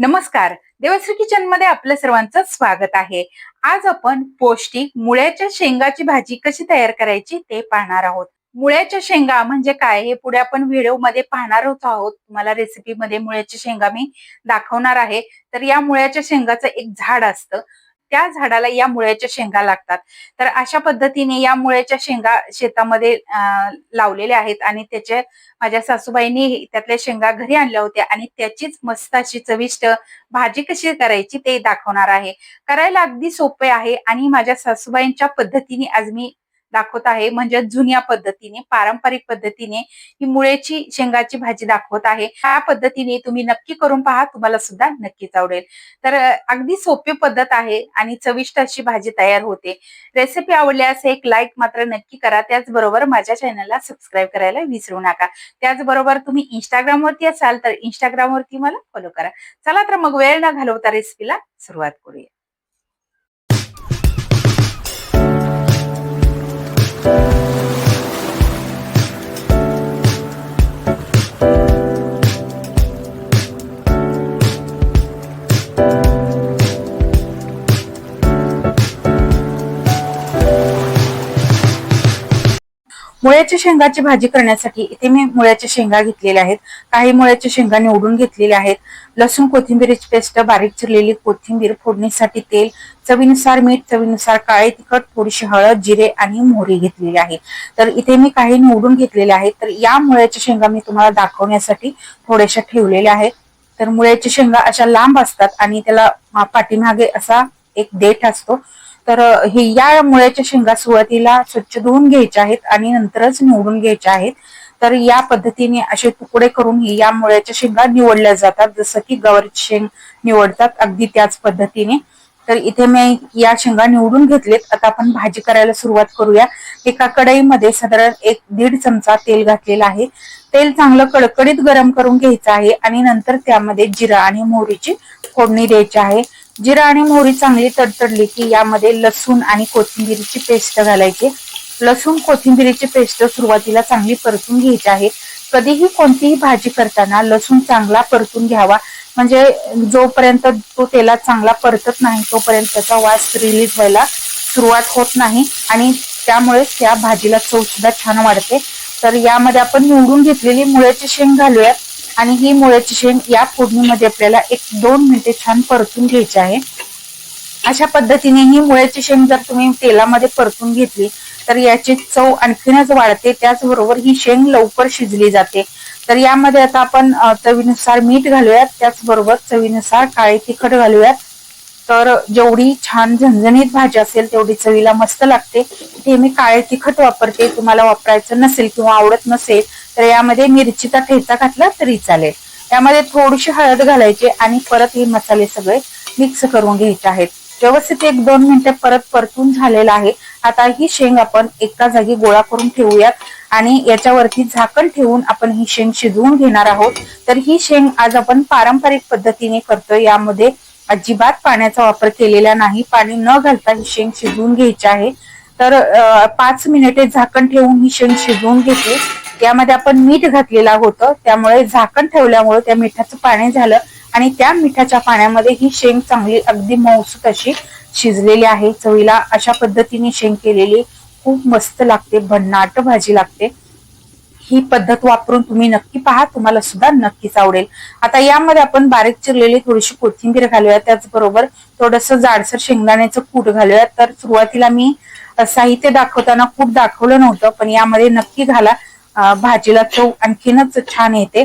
नमस्कार. देवश्री किचनमध्ये आपलं सर्वांचं स्वागत आहे. आज आपण पौष्टिक मुळ्याच्या शेंगाची भाजी कशी तयार करायची ते पाहणार आहोत. मुळ्याच्या शेंगा म्हणजे काय हे पुढे आपण व्हिडिओमध्ये पाहणार होत आहोत. तुम्हाला रेसिपी मध्ये मुळ्याच्या शेंगा मी दाखवणार आहे. तर या मुळ्याच्या शेंगाचं एक झाड असतं. त्या झाडाला या मुळ्याच्या शेंगा लागतात. तर अशा पद्धतीने या मुळ्याच्या शेंगा शेतामध्ये लावलेल्या आहेत आणि त्याचे माझ्या सासूबाईंनी त्यातल्या शेंगा घरी आणल्या होत्या आणि त्याचीच मस्त अशी चविष्ट भाजी कशी करायची ते दाखवणार आहे. करायला अगदी सोपे आहे आणि माझ्या सासूबाईंच्या पद्धतीने आज मी दाखवत आहे. म्हणजे जुन्या पद्धतीने पारंपरिक पद्धतीने ही मुळेची शेंगाची भाजी दाखवत आहे. ह्या पद्धतीने तुम्ही नक्की करून पहा तुम्हाला सुद्धा नक्कीच आवडेल. तर अगदी सोपी पद्धत आहे आणि चविष्ट अशी भाजी तयार होते. रेसिपी आवडल्यास एक लाईक मात्र नक्की करा. त्याचबरोबर माझ्या चॅनलला सबस्क्राईब करायला विसरू नका. त्याचबरोबर तुम्ही इंस्टाग्राम वरती असाल तर इंस्टाग्राम वरती मला फॉलो करा. चला तर मग वेळ न घालवता रेसिपीला सुरुवात करूया. मुळ्याच्या शेंगाची भाजी करण्यासाठी इथे मी मुळ्याच्या शेंगा घेतलेल्या आहेत. काही मुळ्याच्या शेंगा निवडून घेतलेल्या आहेत. लसूण कोथिंबीरची पेस्ट बारीक चिरलेली कोथिंबीर फोडणीसाठी तेल चवीनुसार मीठ चवीनुसार काळे तिखट थोडीशी हळद जिरे आणि मोहरी घेतलेली आहे तर इथे मी काही निवडून घेतलेले आहेत. तर या मुळ्याच्या शेंगा मी तुम्हाला दाखवण्यासाठी थोड्याशा ठेवलेल्या आहेत. तर मुळ्याच्या शेंगा अशा लांब असतात आणि त्याला पाठीमागे असा एक देठ असतो. तर हे या मुळ्याच्या शेंगा सुरुवातीला स्वच्छ धुवून घ्यायच्या आहेत आणि नंतरच निवडून घ्यायच्या आहेत. तर या पद्धतीने असे तुकडे करून ही या मुळ्याच्या शेंगा निवडल्या जातात. जसं की गवारीची शेंग निवडतात अगदी त्याच पद्धतीने. तर इथे मी या शेंगा निवडून घेतलेत. आता आपण भाजी करायला सुरुवात करूया. एका कढईमध्ये साधारण एक दीड चमचा तेल घातलेला आहे. तेल चांगलं कडकडीत गरम करून घ्यायचं आहे आणि नंतर त्यामध्ये जिरा आणि मोहरीची फोडणी द्यायची आहे. जिरा आणि मोहरी चांगली तडतडली की यामध्ये लसूण आणि कोथिंबीरीची पेस्ट घालायची. लसूण कोथिंबीरीची पेस्ट सुरुवातीला चांगली परतून घ्यायची आहे. कधीही कोणतीही भाजी करताना लसूण चांगला परतून घ्यावा. म्हणजे जोपर्यंत तो तेलात चांगला परतत नाही तोपर्यंत त्याचा वास रिलीज व्हायला सुरुवात होत नाही आणि त्यामुळे त्या भाजीला चव सुद्धा छान वाढते. तर यामध्ये आपण निवडून घेतलेली मुळ्याची शेंग घालूयात. आणि ही मुळ्याची शेंग या फोडणीमध्ये आपल्याला एक दोन मिनिटे छान परतून घ्यायची आहे. अशा पद्धतीने ही मुळ्याची शेंग जर तुम्ही तेलामध्ये परतून घेतली तर याची चव आणखीनच वाढते. त्याचबरोबर ही शेंग लवकर शिजली जाते. तर यामध्ये आता आपण चवीनुसार मीठ घालूयात. त्याचबरोबर चवीनुसार काळे तिखट घालूयात. तर जेवढी छान झणझणीत भाजी असेल तेवढी चवीला मस्त लागते. ते मी काळे तिखट वापरते. तुम्हाला वापरायचं नसेल किंवा आवडत नसेल तर यामध्ये मिरचीचा ठेचा घातला तरी चालेल. यामध्ये थोडीशी हळद घालायची आणि परत हे मसाले सगळे मिक्स करून घ्यायचे आहेत. व्यवस्थित एक दोन मिनिटं परत परतून झालेला आहे. आता ही शेंग आपण एका जागी गोळा करून ठेवूयात आणि याच्यावरती झाकण ठेवून आपण ही शेंग शिजवून घेणार आहोत. तर ही शेंग आज आपण पारंपरिक पद्धतीने करतोय. यामध्ये अजिबात पाण्याचा वापर केलेला नाही. पाणी न घालता ही शेंग शिजवून घ्यायची आहे. तर पाच मिनिटे झाकण ठेवून ही शेंग शिजवून घेते यामध्ये आपण मीठ घातलेलं होतं. त्यामुळे झाकण ठेवल्यामुळे त्या मिठाचं पाणी झालं आणि त्या मिठाच्या पाण्यामध्ये ही शेंग चांगली अगदी मौसूत अशी शिजलेली आहे. चवीला अशा पद्धतीने शेंग केलेली खूप मस्त लागते. भन्नाट भाजी लागते. ही पद्धत वापरून तुम्ही नक्की पहा तुम्हाला सुद्धा नक्कीच आवडेल. आता यामध्ये आपण बारीक चिरलेली थोडीशी कोथिंबीर घालूया त्याचबरोबर थोडस जाडसर शेंगदाण्याचं कूट घालूया तर सुरुवातीला मी साहित्य दाखवताना कूट दाखवलं नव्हतं पण यामध्ये नक्की घाला. भाजीला चव आणखीनच छान येते.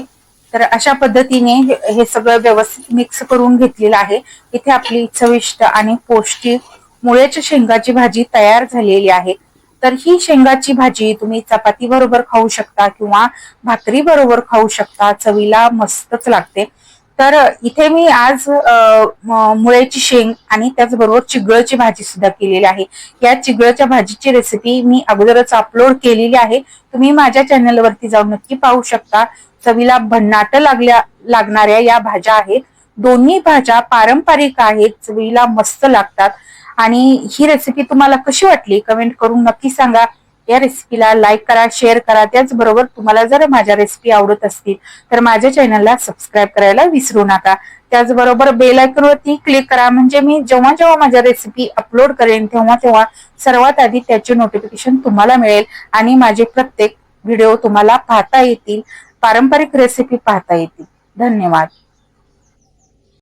तर अशा पद्धतीने हे हे सगळं व्यवस्थित मिक्स करून घेतलेलं आहे. इथे आपली चविष्ट आणि पौष्टिक मुळ्याच्या शेंगाची भाजी तयार झालेली आहे. तर ही शेंगाची भाजी तुम्ही चपाती बरोबर खाऊ शकता किंवा भाकरी बरोबर खाऊ शकता. चवीला मस्तच लागते. तर इथे मी आज मुळ्याची शेंग आणि त्याचबरोबर चिगळची भाजी सुद्धा केलेली आहे. या चिगळच्या भाजीची रेसिपी मी अगोदरच अपलोड केलेली आहे. तुम्ही माझ्या चॅनलवरती जाऊन नक्की पाहू शकता. चवीला भन्नाट लागल्या लागणाऱ्या या भाज्या आहेत. दोन्ही भाज्या पारंपरिक आहेत. चवीला मस्त लागतात. आणि ही रेसिपी तुम्हाला कशी वाटली कमेंट करून नक्की सांगा. या रेसिपीला लाईक करा शेअर करा. त्याचबरोबर तुम्हाला जर माझ्या रेसिपी आवडत असतील तर माझ्या चॅनलला सबस्क्राईब करायला विसरू नका. त्याचबरोबर बेल आयकॉनवरती क्लिक करा. म्हणजे मी जेव्हा जेव्हा माझ्या रेसिपी अपलोड करेन तेव्हा तेव्हा सर्वात आधी त्याचे नोटिफिकेशन तुम्हाला मिळेल आणि माझे प्रत्येक व्हिडिओ तुम्हाला पाहता येतील. पारंपरिक रेसिपी पाहता येतील. धन्यवाद.